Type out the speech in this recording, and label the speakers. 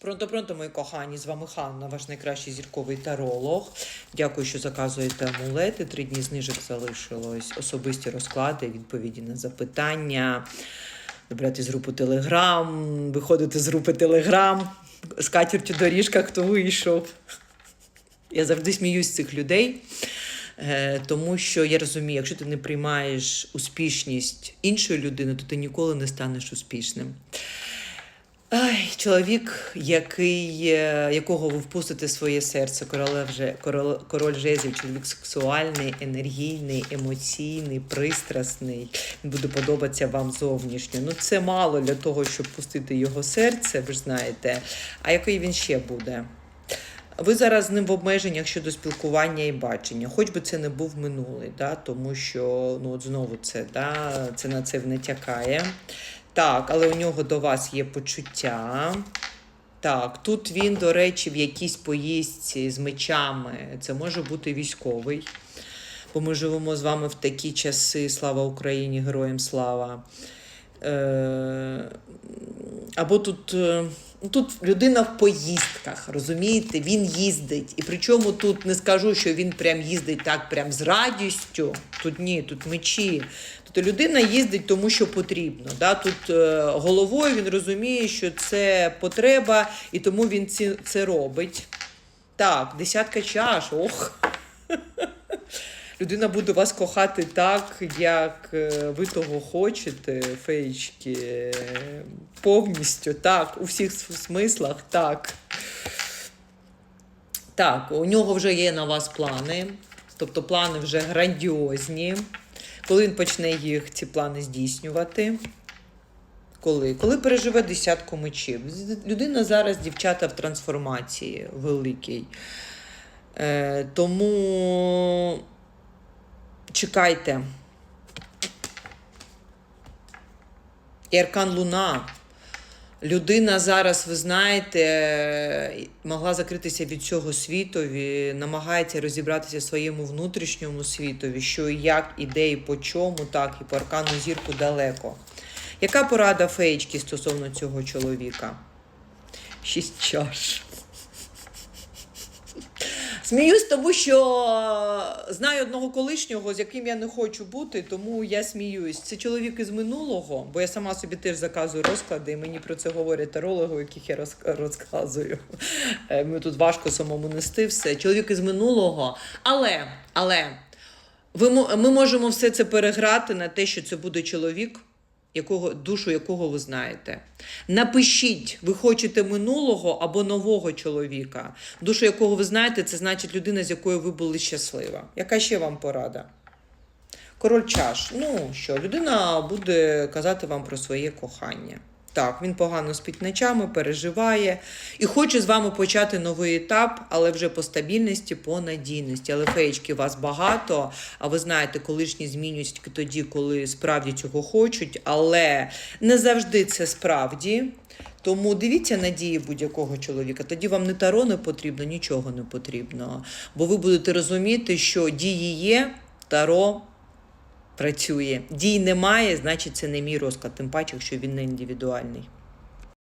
Speaker 1: Пронто-пронто, мої кохані, з вами Ханна, ваш найкращий зірковий таролог. Дякую, що заказуєте амулети. Три дні знижок залишилось. Особисті розклади, відповіді на запитання. Добрати з групи Телеграм, виходити з групи Телеграм, з катертю доріжка, хто вийшов. Я завжди сміюсь з цих людей. Е, Тому що я розумію, якщо ти не приймаєш успішність іншої людини, то ти ніколи не станеш успішним. Ай, чоловік, який, е, якого ви впустите своє серце, короле вже, король, король жезлів, чоловік сексуальний, енергійний, емоційний, пристрасний. Буде подобатися вам зовнішньо. Ну, це мало для того, щоб пустити його серце, ви ж знаєте. А який він ще буде? Ви зараз з ним в обмеженнях щодо спілкування і бачення, хоч би це не був минулий, да? тому що ну, от знову це, да? це на це натякає. Так, але у нього до вас є почуття. Так, тут він, до речі, в якійсь поїздці з мечами. Це може бути військовий. Бо ми живемо з вами в такі часи. Слава Україні, героям слава. Е, або тут, е, тут людина в поїздках, розумієте? Він їздить. І причому тут не скажу, що він прям їздить так, прям з радістю. Тут ні, тут мечі. Тобто людина їздить тому, що потрібно. Да? Тут е, головою він розуміє, що це потреба, і тому він це робить. Так, десятка чаш, ох. Людина буде вас кохати так, як е, ви того хочете, феєчки. е, Повністю, так, у всіх смислах, так. Так, у нього вже є на вас плани, тобто плани вже грандіозні. Коли він почне їх, ці плани здійснювати? Коли? Коли переживе десятку мечів. Людина зараз, дівчата, в трансформації великій. Е, тому чекайте. І Аркан Луна. Людина зараз, ви знаєте, могла закритися від цього світові, намагається розібратися в своєму внутрішньому світові, що і як, і де, і по чому, так, і по аркану зірку далеко. Яка порада феєчки стосовно цього чоловіка? Шість чаш. Сміюсь, тому що знаю одного колишнього, з яким я не хочу бути, тому я сміюсь. Це чоловік із минулого, бо я сама собі теж заказую розклади, і мені про це говорять тарологи, яких я роз- розказую. Е, Мені тут важко самому нести все. Чоловік із минулого. Але, але ми можемо все це переграти на те, що це буде чоловік, якого, душу якого ви знаєте. Напишіть, ви хочете минулого або нового чоловіка. Душу якого ви знаєте, це значить людина, з якою ви були щаслива. Яка ще вам порада? Король чаш. Ну що, людина буде казати вам про своє кохання. Так, він погано спить ночами, переживає і хоче з вами почати новий етап, але вже по стабільності, по надійності. Але феєчки вас багато, а ви знаєте, колишні змінюють тільки тоді, коли справді цього хочуть, але не завжди це справді. Тому дивіться надії будь-якого чоловіка. Тоді вам не таро не потрібно, нічого не потрібно. Бо ви будете розуміти, що дії є, таро працює. Дій немає, значить це не мій розклад, тим паче, якщо він не індивідуальний.